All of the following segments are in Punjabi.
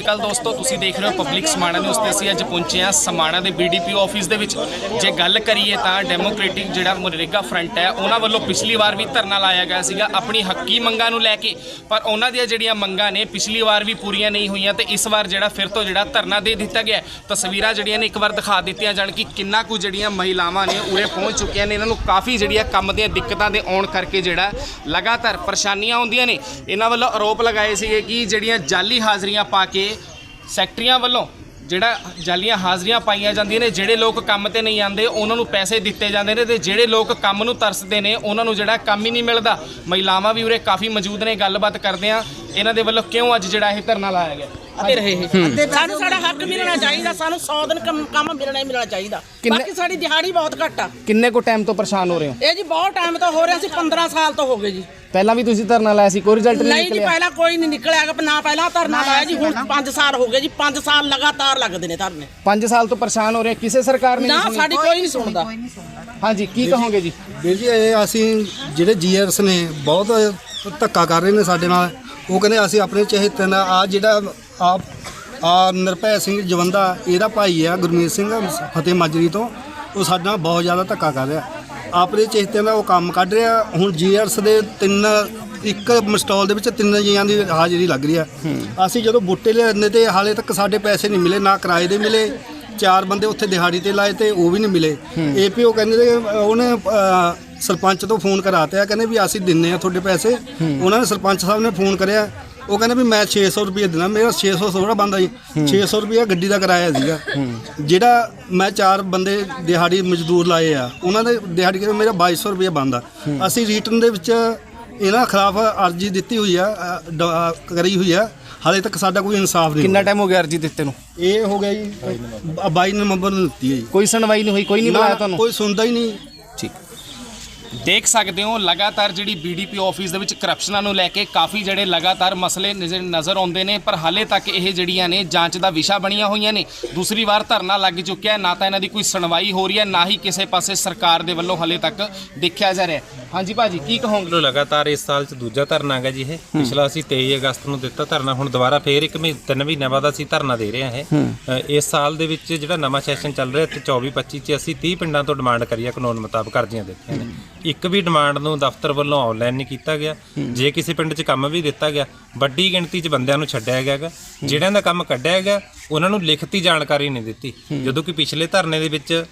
ਅਕਾਲ ਦੋਸਤੋ, ਤੁਸੀਂ ਦੇਖ ਰਹੇ ਹੋ ਪਬਲਿਕ ਸਮਾਣਾ ਨਿਊਜ਼ ਤੇ ਅਸੀਂ ਅੱਜ ਪਹੁੰਚੇ ਹਾਂ ਸਮਾਣਾ ਦੇ ਬੀਡੀਪੀਓ ਆਫਿਸ ਦੇ ਵਿੱਚ। ਜੇ ਗੱਲ ਕਰੀਏ ਤਾਂ ਡੈਮੋਕ੍ਰੈਟਿਕ ਜਿਹੜਾ ਮਨਰੇਗਾ ਫਰੰਟ ਹੈ, ਉਹਨਾਂ ਵੱਲੋਂ ਪਿਛਲੀ ਵਾਰ ਵੀ ਧਰਨਾ ਲਾਇਆ ਗਿਆ ਸੀਗਾ ਆਪਣੀ ਹੱਕੀ ਮੰਗਾਂ ਨੂੰ ਲੈ ਕੇ। ਪਰ ਉਹਨਾਂ ਦੀਆਂ ਜਿਹੜੀਆਂ ਮੰਗਾਂ ਨੇ, ਪਿਛਲੀ ਵਾਰ ਵੀ ਪੂਰੀਆਂ ਨਹੀਂ ਹੋਈਆਂ ਤੇ ਇਸ ਵਾਰ ਜਿਹੜਾ ਫਿਰ ਤੋਂ ਜਿਹੜਾ ਧਰਨਾ ਦੇ ਦਿੱਤਾ ਗਿਆ ਤਸਵੀਰਾਂ ਜਿਹੜੀਆਂ ਨੇ ਇੱਕ ਵਾਰ ਦਿਖਾ ਦਿੱਤੀਆਂ ਜਾਣ ਕਿ ਕਿੰਨਾ ਕੁ ਜਿਹੜੀਆਂ ਮਹਿਲਾਵਾਂ ਨੇ ਉਰੇ ਪਹੁੰਚ ਚੁੱਕੀਆਂ ਨੇ। ਇਹਨਾਂ ਨੂੰ ਕਾਫੀ ਜਿਹੜੀਆਂ ਕੰਮ ਦੀਆਂ ਦਿੱਕਤਾਂ ਦੇ ਆਉਣ ਕਰਕੇ ਜਿਹੜਾ ਲਗਾਤਾਰ ਪਰੇਸ਼ਾਨੀਆਂ ਆਉਂਦੀਆਂ ਨੇ। ਇਹਨਾਂ ਵੱਲੋਂ ਆਰੋਪ ਲਗਾਏ ਸੀਗੇ ਕਿ ਜਿਹੜੀਆਂ ਜਾਲੀ ਹਾਜ਼ਰੀਆਂ ਪਾ ਕੇ ਸੈਕਟਰੀਆਂ ਵੱਲੋਂ ਜਿਹੜਾ ਜਾਲੀਆਂ ਹਾਜ਼ਰੀਆਂ ਪਾਈਆਂ ਜਾਂਦੀਆਂ ਨੇ ਜਿਹੜੇ ਲੋਕ ਕੰਮ ਤੇ ਨਹੀਂ ਆਉਂਦੇ ਉਹਨਾਂ ਨੂੰ ਪੈਸੇ ਦਿੱਤੇ ਜਾਂਦੇ ਨੇ ਤੇ ਜਿਹੜੇ ਲੋਕ ਕੰਮ ਨੂੰ ਤਰਸਦੇ ਨੇ ਉਹਨਾਂ ਨੂੰ ਜਿਹੜਾ ਕੰਮ ਹੀ ਨਹੀਂ ਮਿਲਦਾ। ਮਹਿਲਾਵਾਂ ਵੀ ਉਰੇ ਕਾਫੀ ਮੌਜੂਦ ਨੇ ਗੱਲਬਾਤ ਕਰਦੇ ਆ। ਇਹਨਾਂ ਦੇ ਵੱਲੋਂ ਕਿਉਂ ਅੱਜ ਜਿਹੜਾ ਇਹ ਧਰਨਾ ਲਾਇਆ ਗਿਆ? ਅੱਧੇ ਰਹੇ ਇਹ। ਸਾਨੂੰ ਸਾਡਾ ਹੱਕ ਮਿਲਣਾ ਚਾਹੀਦਾ ਸਾਨੂੰ 100 ਦਿਨ ਕੰਮ ਕੰਮ ਮਿਲਣਾ ਹੀ ਮਿਲਣਾ ਚਾਹੀਦਾ। ਬਾਕੀ ਸਾਡੀ ਦਿਹਾੜੀ ਬਹੁਤ ਘੱਟ ਆ। ਕਿੰਨੇ ਕੋ ਟਾਈਮ ਤੋਂ ਪਰੇਸ਼ਾਨ ਹੋ ਰਹੇ ਹੋ? ਇਹ ਜੀ ਬਹੁਤ ਟਾਈਮ ਤੋਂ ਹੋ ਰਿਹਾ ਸੀ 15 ਸਾਲ ਤੋਂ ਹੋ ਗਏ ਜੀ। ਪਹਿਲਾਂ ਵੀ ਤੁਸੀਂ ਧਰਨਾ ਲਾਇਆ ਸੀ ਕੋਈ ਰਿਜ਼ਲਟ ਨਹੀਂ ਨਹੀਂ ਜੀ ਨਿਕਲਿਆ। ਪਹਿਲਾਂ ਕੋਈ ਨਹੀਂ ਨਿਕਲਿਆ ਹੈਗਾ, ਨਾ ਪਹਿਲਾਂ ਧਰਨਾ ਲਾਇਆ ਜੀ ਹੁਣ 5 ਸਾਲ ਹੋ ਗਏ ਜੀ 5 ਸਾਲ ਲਗਾਤਾਰ ਲੱਗਦੇ ਨੇ ਧਰਨੇ। 5 ਸਾਲ ਤੋਂ ਪਰੇਸ਼ਾਨ ਹੋ ਰਹੇ ਕਿਸੇ ਸਰਕਾਰ ਨੇ ਨਾ ਨਹੀਂ ਸੁਣੀ? ਸਾਡੀ ਕੋਈ ਨਹੀਂ ਸੁਣਦਾ। ਹਾਂਜੀ ਕੀ ਕਹੋਗੇ ਜੀ? ਵੀਰ ਜੀ ਇਹ ਅਸੀਂ ਜਿਹੜੇ ਜੀਆਰਸ ਨੇ ਬਹੁਤ ਧੱਕਾ ਕਰ ਰਹੇ ਨੇ ਸਾਡੇ ਨਾਲ। ਉਹ ਕਹਿੰਦੇ ਅਸੀਂ ਆਪਣੇ ਚਹੇਤੇ ਦਾ ਆ ਜਿਹੜਾ ਆ ਆ ਨਿਰਭੈ ਸਿੰਘ ਜਵੰਦਾ ਇਹਦਾ ਭਾਈ ਆ ਗੁਰਮੀਤ ਸਿੰਘ ਫਤਿਹ ਮਾਜਰੀ ਤੋਂ। ਉਹ ਸਾਡੇ ਨਾਲ ਬਹੁਤ ਜ਼ਿਆਦਾ ਧੱਕਾ ਕਰ ਰਿਹਾ। ਆਪਣੇ ਚਹੇਤੇ ਦਾ ਉਹ ਕੰਮ ਕੱਢ ਰਿਹਾ। ਹੁਣ ਜੀਆਰਸ ਦੇ ਤਿੰਨ, ਇੱਕ ਮਸਟਾਲ ਦੇ ਵਿੱਚ ਤਿੰਨ ਜੀਆਂ ਦੀ ਹਾਜ਼ਰੀ ਲੱਗ ਰਹੀ ਆ। ਅਸੀਂ ਜਦੋਂ ਬੂਟੇ ਲਿਆਉਂਦੇ ਤੇ ਹਾਲੇ ਤੱਕ ਸਾਡੇ ਪੈਸੇ ਨਹੀਂ ਮਿਲੇ, ਨਾ ਕਿਰਾਏ ਦੇ ਮਿਲੇ। ਚਾਰ ਬੰਦੇ ਉੱਥੇ ਦਿਹਾੜੀ ਤੇ ਲਾਏ ਤੇ ਉਹ ਵੀ ਨਹੀਂ ਮਿਲੇ। ਏਪੀਓ ਕਹਿੰਦੇ ਤੇ ਉਹਨੇ ਸਰਪੰਚ ਤੋਂ ਫੋਨ ਕਰਾਤਿਆ। ਕਹਿੰਦੇ ਵੀ ਅਸੀਂ ਦਿੰਨੇ ਆ ਤੁਹਾਡੇ ਪੈਸੇ। ਉਹਨਾਂ ਨੇ ਸਰਪੰਚ ਸਾਹਿਬ ਨੇ ਫੋਨ ਕਰਿਆ। ਉਹ ਕਹਿੰਦੇ ਵੀ ਮੈਂ 600 ਰੁਪਏ ਦੇਣਾ ਮੇਰਾ 600 ਥੋੜਾ ਬੰਦਾ ਜੀ। 600 ਰੁਪਏ ਗੱਡੀ ਦਾ ਕਿਰਾਇਆ ਸੀਗਾ। ਜਿਹੜਾ ਮੈਂ ਚਾਰ ਬੰਦੇ ਦਿਹਾੜੀ ਮਜ਼ਦੂਰ ਲਾਏ ਆ ਉਹਨਾਂ ਦੇ ਦਿਹਾੜੀ ਕਿਰਾਇਆ ਮੇਰਾ 2200 ਰੁਪਏ ਬੰਦਾ। ਅਸੀਂ ਰਿਟਰਨ ਦੇ ਵਿੱਚ ਇਹਨਾਂ ਖਿਲਾਫ ਅਰਜੀ ਦਿੱਤੀ ਹੋਈ ਆ ਅ, ਡ- ਅ, ਕਰੀ ਹੋਈ ਆ। ਹਾਲੇ ਤੱਕ ਸਾਡਾ ਕੋਈ ਇਨਸਾਫ ਨਹੀਂ ਕਿੰਨਾ ਟਾਈਮ ਹੋ ਗਿਆ ਅਰਜੀ ਦਿੱਤੇ ਨੂੰ? ਇਹ ਹੋ ਗਿਆ ਜੀ 22 ਨਵੰਬਰ ਨੂੰ ਦਿੱਤੀ ਹੈ ਜੀ। ਕੋਈ ਸੁਣਵਾਈ ਨਹੀਂ ਹੋਈ ਕੋਈ ਨਹੀਂ ਬੁਲਾਇਆ ਨਾ, ਤੁਹਾਨੂੰ? ਕੋਈ ਸੁਣਦਾ ਹੀ ਨਹੀਂ। ਠੀਕ। ਦੇਖ ਸਕਦੇ ਹੋ ਲਗਾਤਾਰ ਜਿਹੜੀ ਬੀਡੀਪੀ ਆਫਿਸ ਦੇ ਵਿੱਚ ਕਰਪਸ਼ਨਾਂ ਨੂੰ ਲੈ ਕੇ ਕਾਫੀ ਜਿਹੜੇ ਲਗਾਤਾਰ ਮਸਲੇ ਨਜ਼ਰ ਨਜ਼ਰ ਆਉਂਦੇ ਨੇ ਪਰ ਹਾਲੇ ਤੱਕ ਇਹ ਜਿਹੜੀਆਂ ਨੇ ਜਾਂਚ ਦਾ ਵਿਸ਼ਾ ਬਣੀਆਂ ਹੋਈਆਂ ਨੇ। ਦੂਸਰੀ ਵਾਰ ਧਰਨਾ ਲੱਗ ਚੁੱਕਿਆ ਨਾ ਤਾਂ ਇਹਨਾਂ ਦੀ ਕੋਈ ਸੁਣਵਾਈ ਹੋ ਰਹੀ ਹੈ ਨਾ ਹੀ ਕਿਸੇ ਪਾਸੇ ਸਰਕਾਰ ਦੇ ਵੱਲੋਂ ਹਾਲੇ ਤੱਕ ਦੇਖਿਆ ਜਾ ਰਿਹਾ ਹਾਂਜੀ ਭਾਜੀ ਕੀ ਕਹੋਗੇ? ਲਗਾਤਾਰ ਇਸ ਸਾਲ ਚ ਦੂਜਾ ਧਰਨਾ ਹੈਗਾ ਜੀ ਇਹ। ਪਿਛਲਾ ਅਸੀਂ 23 ਅਗਸਤ ਨੂੰ ਦਿੱਤਾ ਧਰਨਾ ਹੁਣ ਦੁਬਾਰਾ ਫੇਰ ਇੱਕ ਮਹੀਨੇ ਤਿੰਨ ਮਹੀਨਿਆਂ ਬਾਅਦ ਅਸੀਂ ਧਰਨਾ ਦੇ ਰਹੇ ਹਾਂ ਇਹ। ਇਸ ਸਾਲ ਦੇ ਵਿੱਚ ਜਿਹੜਾ ਨਵਾਂ ਸੈਸ਼ਨ ਚੱਲ ਰਿਹਾ ਤੇ 24 25 ਚ ਅਸੀਂ 30 ਪਿੰਡਾਂ ਤੋਂ ਡਿਮਾਂਡ ਕਰੀ ਹੈ ਕਾਨੂੰਨ ਮੁਤਾਬਕ ਅਰਜ਼ੀਆਂ ਦਿੱਤੀਆਂ ਨੇ ਇੱਕ ਵੀ ਡਿਮਾਂਡ ਨੂੰ ਦਫ਼ਤਰ ਵੱਲੋਂ ਆਨਲਾਈਨ ਨਹੀਂ ਕੀਤਾ ਗਿਆ। ਜੇ ਕਿਸੇ ਪਿੰਡ 'ਚ ਕੰਮ ਵੀ ਦਿੱਤਾ ਗਿਆ ਵੱਡੀ ਗਿਣਤੀ 'ਚ ਬੰਦਿਆਂ ਨੂੰ ਛੱਡਿਆ ਗਿਆ ਗਾ। ਜਿਹੜਿਆਂ ਦਾ ਕੰਮ ਕੱਢਿਆ ਗਿਆ ਉਹਨਾਂ ਨੂੰ ਲਿਖਤੀ ਜਾਣਕਾਰੀ ਨਹੀਂ ਦਿੱਤੀ। ਜਦੋਂ ਕਿ ਪਿਛਲੇ ਧਰਨੇ ਦੇ ਵਿੱਚ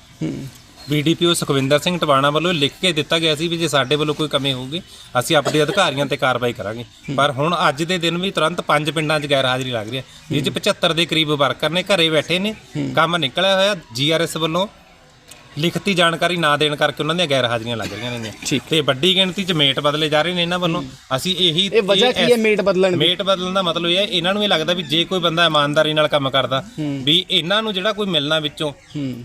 ਬੀਡੀਪੀਓ ਸੁਖਵਿੰਦਰ ਸਿੰਘ ਟਵਾਣਾ ਵੱਲੋਂ ਲਿਖ ਕੇ ਦਿੱਤਾ ਗਿਆ ਸੀ ਵੀ ਜੇ ਸਾਡੇ ਵੱਲੋਂ ਕੋਈ ਕਮੀ ਹੋਊਗੀ ਅਸੀਂ ਆਪਣੇ ਅਧਿਕਾਰੀਆਂ ਤੇ ਕਾਰਵਾਈ ਕਰਾਂਗੇ। ਪਰ ਹੁਣ ਅੱਜ ਦੇ ਦਿਨ ਵੀ ਤੁਰੰਤ ਪੰਜ ਪਿੰਡਾਂ 'ਚ ਗੈਰ ਹਾਜ਼ਰੀ ਲੱਗ ਰਹੀ ਹੈ। ਜਿਸ 'ਚ 75 ਦੇ ਕਰੀਬ ਵਰਕਰ ਨੇ ਘਰੇ ਬੈਠੇ ਨੇ। ਕੰਮ ਨਿਕਲਿਆ ਹੋਇਆ ਜੀਆਰਐਸ ਵੱਲੋਂ ਲਿਖਤੀ ਜਾਣਕਾਰੀ ਨਾ ਦੇਣ ਕਰਕੇ ਉਹਨਾਂ ਦੀਆਂ ਗੈਰ ਹਾਜ਼ਰੀਆਂ ਲੱਗ ਰਹੀਆਂ ਨੇ। ਤੇ ਵੱਡੀ ਗਿਣਤੀ 'ਚ ਮੇਟ ਬਦਲੇ ਜਾ ਰਹੇ ਨੇ ਇਹਨਾਂ ਵੱਲੋਂ। ਅਸੀਂ ਇਹੀ ਇਹ ਵਜ੍ਹਾ ਕੀ ਹੈ ਮੇਟ ਬਦਲਣ ਦੀ? ਮੇਟ ਬਦਲਣ ਦਾ ਮਤਲਬ ਇਹ ਹੈ ਇਹਨਾਂ ਨੂੰ ਇਹ ਲੱਗਦਾ ਵੀ ਜੇ ਕੋਈ ਬੰਦਾ ਇਮਾਨਦਾਰੀ ਨਾਲ ਕੰਮ ਕਰਦਾ ਵੀ ਇਹਨਾਂ ਨੂੰ ਜਿਹੜਾ ਕੋਈ ਮਿਲਣਾ ਵਿੱਚੋਂ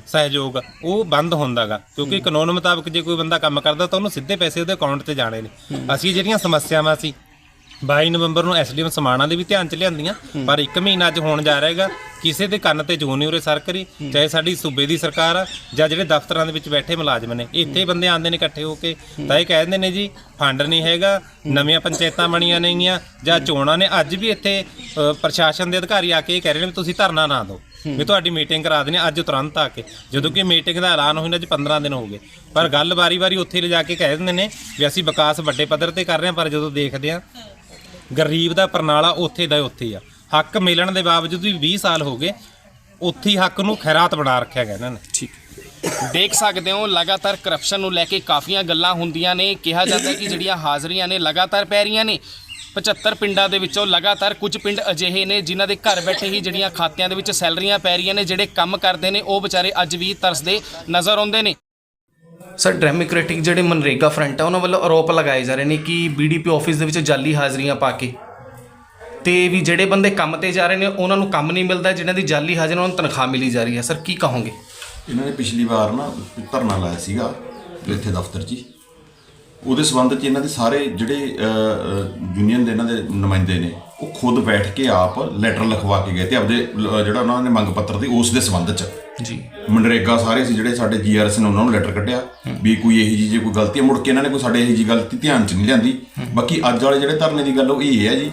ਸਹਿਯੋਗ ਉਹ ਬੰਦ ਹੁੰਦਾਗਾ। ਕਿਉਂਕਿ ਕਾਨੂੰਨ ਮੁਤਾਬਕ ਜੇ ਕੋਈ ਬੰਦਾ ਕੰਮ ਕਰਦਾ ਤਾਂ ਉਹਨੂੰ ਸਿੱਧੇ ਪੈਸੇ ਉਹਦੇ ਅਕਾਊਂਟ ਤੇ ਜਾਣੇ ਨੇ। ਅਸੀਂ ਜਿਹੜੀਆਂ ਸਮੱਸਿਆਵਾਂ ਸੀ 22 ਨਵੰਬਰ ਨੂੰ ਐਸਡੀਐਮ ਸਮਾਣਾ ਦੇ ਵੀ ਧਿਆਨ ਚ ਲਿਆਂਦੀਆਂ ਪਰ ਇੱਕ ਮਹੀਨਾ ਅੱਜ ਹੋਣ ਜਾ ਰਿਹਾ ਹੈਗਾ। ਕਿਸੇ ਦੇ ਕੰਨ ਤੇ ਜੂੰ ਨਹੀਂ ਉਰੇ ਸਰ ਕਰੀ ਚਾਹੇ ਸਾਡੀ ਸੂਬੇ ਦੀ ਸਰਕਾਰ ਆ ਜਾਂ ਜਿਹੜੇ ਦਫ਼ਤਰਾਂ ਦੇ ਵਿੱਚ ਬੈਠੇ ਮੁਲਾਜ਼ਮ ਨੇ ਇੱਥੇ ਬੰਦੇ ਆਉਂਦੇ ਨੇ ਇਕੱਠੇ ਹੋ ਕੇ। ਤਾਂ ਇਹ ਕਹਿ ਦਿੰਦੇ ਨੇ ਜੀ ਫੰਡ ਨਹੀਂ ਹੈਗਾ ਨਵੀਆਂ ਪੰਚਾਇਤਾਂ ਬਣੀਆਂ ਨੇਗੀਆਂ ਜਾਂ ਚੋਣਾਂ ਨੇ ਅੱਜ ਵੀ ਇੱਥੇ ਅ, ਪ੍ਰਸ਼ਾਸਨ ਦੇ ਅਧਿਕਾਰੀ ਆ ਕੇ ਇਹ ਕਹਿ ਰਹੇ ਨੇ ਵੀ ਤੁਸੀਂ ਧਰਨਾ ਨਾ ਦਿਓ। ਵੀ ਤੁਹਾਡੀ ਮੀਟਿੰਗ ਕਰਾ ਦੇਣੀ ਅੱਜ ਤੁਰੰਤ ਆ ਕੇ। ਜਦੋਂ ਕਿ ਮੀਟਿੰਗ ਦਾ ਐਲਾਨ ਹੋਇਆ ਅੱਜ 15 ਦਿਨ ਹੋ ਗਏ। ਪਰ ਗੱਲ ਵਾਰੀ-ਵਾਰੀ ਉੱਥੇ ਲਿਜਾ ਕੇ ਕਹਿ ਦਿੰਦੇ ਨੇ ਵੀ ਅਸੀਂ ਵਿਕਾਸ ਵੱਡੇ ਪੱਧਰ ਤੇ ਕਰ ਰਹੇ ਹਾਂ ਪਰ ਜਦੋਂ ਦੇਖਦੇ ਹਾਂ ਗਰੀਬ ਦਾ ਪਰਨਾਲਾ ਉੱਥੇ ਦਾ ਉੱਥੇ ਹੀ ਆ। ਹੱਕ ਮਿਲਣ ਦੇ ਬਾਵਜੂਦ ਵੀ 20 ਸਾਲ ਹੋ ਗਏ, ਉੱਥੇ ਹੀ ਹੱਕ ਨੂੰ ਖੈਰਾਤ ਬਣਾ ਰੱਖਿਆ ਗਿਆ ਇਹਨਾਂ ਨੇ। ਠੀਕ। ਦੇਖ ਸਕਦੇ ਹੋ, ਲਗਾਤਾਰ ਕਰਪਸ਼ਨ ਨੂੰ ਲੈ ਕੇ ਕਾਫੀਆਂ ਗੱਲਾਂ ਹੁੰਦੀਆਂ ਨੇ। ਕਿਹਾ ਜਾਂਦਾ ਕਿ ਜਿਹੜੀਆਂ ਹਾਜ਼ਰੀਆਂ ਨੇ ਲਗਾਤਾਰ ਪੈ ਰਹੀਆਂ ਨੇ। 75 ਪਿੰਡਾਂ ਦੇ ਵਿੱਚੋਂ ਲਗਾਤਾਰ ਕੁਝ ਪਿੰਡ ਅਜਿਹੇ ਨੇ ਜਿਨ੍ਹਾਂ ਦੇ ਘਰ ਬੈਠੇ ਹੀ ਜਿਹੜੀਆਂ ਖਾਤਿਆਂ ਦੇ ਵਿੱਚ ਸੈਲਰੀਆਂ ਪੈ ਰਹੀਆਂ ਨੇ, ਜਿਹੜੇ ਕੰਮ ਕਰਦੇ ਨੇ, ਉਹ ਵਿਚਾਰੇ ਅੱਜ ਵੀ ਤਰਸਦੇ ਨਜ਼ਰ ਆਉਂਦੇ ਨੇ। ਸਰ ਡੈਮੋਕ੍ਰੈਟਿਕ ਜਿਹੜੇ ਮਨਰੇਗਾ ਫਰੰਟ ਆ, ਉਹਨਾਂ ਵੱਲੋਂ ਆਰੋਪ ਲਗਾਏ ਜਾ ਰਹੇ ਨੇ ਕਿ ਬੀਡੀਪੀ ਆਫਿਸ ਦੇ ਵਿੱਚ ਜਾਲੀ ਹਾਜ਼ਰੀਆਂ ਪਾ ਕੇ ਤੇ ਵੀ ਜਿਹੜੇ ਬੰਦੇ ਕੰਮ ਤੇ ਜਾ ਰਹੇ ਨੇ, ਉਹਨਾਂ ਨੂੰ ਕੰਮ ਨਹੀਂ ਮਿਲਦਾ ਜਿਹਨਾਂ ਦੀ ਜਾਲੀ ਹਾਜ਼ਰੀ, ਉਹਨਾਂ ਨੂੰ ਤਨਖਾਹ ਮਿਲੀ ਜਾ ਰਹੀ ਹੈ। ਸਰ, ਕੀ ਕਹੋਗੇ? ਇਹਨਾਂ ਨੇ ਪਿਛਲੀ ਵਾਰ ਨਾ ਧਰਨਾ ਲਾਇਆ ਸੀਗਾ, ਇੱਥੇ ਦਫ਼ਤਰ 'ਚ ਹੀ। ਉਹਦੇ ਸਬੰਧ 'ਚ ਇਹਨਾਂ ਦੇ ਸਾਰੇ ਜਿਹੜੇ ਯੂਨੀਅਨ ਦੇ ਇਹਨਾਂ ਦੇ ਨੁਮਾਇੰਦੇ ਨੇ। ਉਹ ਖੁਦ ਬੈਠ ਕੇ ਆਪ ਲੈਟਰ ਲਿਖਵਾ ਕੇ ਗਏ ਤੇ ਆਪਦੇ ਜਿਹੜਾ ਉਹਨਾਂ ਨੇ ਮੰਗ ਪੱਤਰ ਦੀ ਉਸ ਦੇ ਸਬੰਧ 'ਚ। ਜੀ। ਮਨਰੇਗਾ ਸਾਰੇ ਸੀ ਜਿਹੜੇ ਸਾਡੇ ਜੀਆਰਐਸ ਨੇ ਉਹਨਾਂ ਨੂੰ ਲੈਟਰ ਕੱਢਿਆ ਵੀ ਕੋਈ ਇਹੀ ਜੀ ਜੇ ਕੋਈ ਗਲਤੀ ਮੁੜ ਕੇ ਇਹਨਾਂ ਨੇ ਕੋਈ ਸਾਡੇ ਇਹੀ ਜੀ ਗਲਤੀ ਧਿਆਨ 'ਚ ਨਹੀਂ ਲਿਆਂਦੀ। ਬਾਕੀ ਅੱਜ ਵਾਲੇ ਜਿਹੜੇ ਧਰਨੇ ਦੀ ਗੱਲ ਉਹ ਇਹ ਹੈ ਜੀ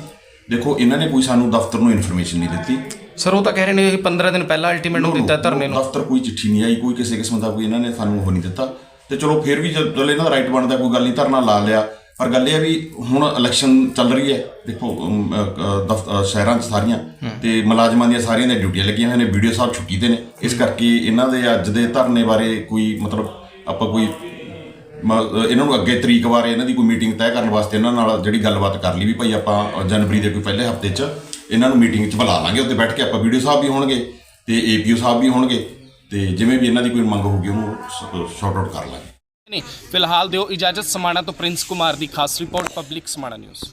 ਦੇਖੋ ਇਹਨਾਂ ਨੇ ਕੋਈ ਸਾਨੂੰ ਦਫ਼ਤਰ ਨੂੰ ਇਨਫੋਰਮੇਸ਼ਨ ਨਹੀਂ ਦਿੱਤੀ। ਸਰ ਉਹ ਤਾਂ ਕਹਿ ਰਹੇ ਨੇ ਕਿ 15 ਦਿਨ ਪਹਿਲਾਂ ਅਲਟੀਮੇਟਮ ਦਿੱਤਾ ਧਰਨੇ ਨੂੰ। ਦਫ਼ਤਰ ਕੋਈ ਚਿੱਠੀ ਨਹੀਂ ਆਈ ਕੋਈ ਕਿਸੇ ਕਿਸਮ ਦਾ ਕੋਈ ਇਹਨਾਂ ਨੇ ਸਾਨੂੰ ਉਹ ਨਹੀਂ ਦਿੱਤਾ। ਤੇ ਚਲੋ ਫਿਰ ਵੀ ਜਦੋਂ ਇਹਨਾਂ ਦਾ ਰਾਈਟ ਬਣਦਾ ਕੋਈ ਗੱਲ ਨਹੀਂ ਧਰਨਾ ਲਾ ਲਿਆ। ਪਰ ਗੱਲ ਇਹ ਹੈ ਵੀ ਹੁਣ ਇਲੈਕਸ਼ਨ ਚੱਲ ਰਹੀ ਹੈ ਦੇਖੋ ਅਮ, ਅ, ਅ, ਦਫ਼- ਅ, ਸ਼ਹਿਰਾਂ 'ਚ ਸਾਰੀਆਂ ਤੇ ਮੁਲਾਜ਼ਮਾਂ ਦੀਆਂ ਸਾਰੀਆਂ ਦੀਆਂ ਡਿਊਟੀਆਂ ਲੱਗੀਆਂ ਹੋਈਆਂ ਨੇ ਵੀਡੀਓ ਸਾਹਿਬ ਛੁੱਟੀ ਤੇ ਨੇ। ਇਸ ਕਰਕੇ ਇਹਨਾਂ ਦੇ ਅੱਜ ਦੇ ਧਰਨੇ ਬਾਰੇ ਕੋਈ ਮਤਲਬ ਆਪਾਂ ਕੋਈ ਮ- ਅ, ਇਹਨਾਂ ਨੂੰ ਅੱਗੇ ਤਰੀਕ ਬਾਰੇ ਇਹਨਾਂ ਦੀ ਕੋਈ ਮੀਟਿੰਗ ਤੈਅ ਕਰਨ ਵਾਸਤੇ ਇਹਨਾਂ ਨਾਲ ਜਿਹੜੀ ਗੱਲਬਾਤ ਕਰ ਲਈ ਵੀ ਭਾਈ ਆਪਾਂ ਜਨਵਰੀ ਦੇ ਕੋਈ ਪਹਿਲੇ ਹਫ਼ਤੇ 'ਚ ਇਹਨਾਂ ਨੂੰ ਮੀਟਿੰਗ 'ਚ ਬੁਲਾ ਲਾਂਗੇ ਉੱਥੇ ਬੈਠ ਕੇ ਆਪਾਂ ਵੀਡੀਓ ਸਾਹਿਬ ਵੀ ਹੋਣਗੇ ਤੇ ਏਪੀਓ ਸਾਹਿਬ ਵੀ ਹੋਣਗੇ ਤੇ ਜਿਵੇਂ ਵੀ ਇਹਨਾਂ ਦੀ ਕੋਈ ਮੰਗ ਹੋਊਗੀ ਉਹਨੂੰ ਸ਼ਾਰਟ ਆਊਟ ਕਰ ਲਾਂਗੇ। ਨੇ ਫਿਲਹਾਲ ਦਿਓ ਇਜਾਜ਼ਤ ਸਮਾਣਾ ਤੋਂ ਪ੍ਰਿੰਸ ਕੁਮਾਰ ਦੀ ਖਾਸ ਰਿਪੋਰਟ ਪਬਲਿਕ ਸਮਾਣਾ ਨਿਊਜ਼।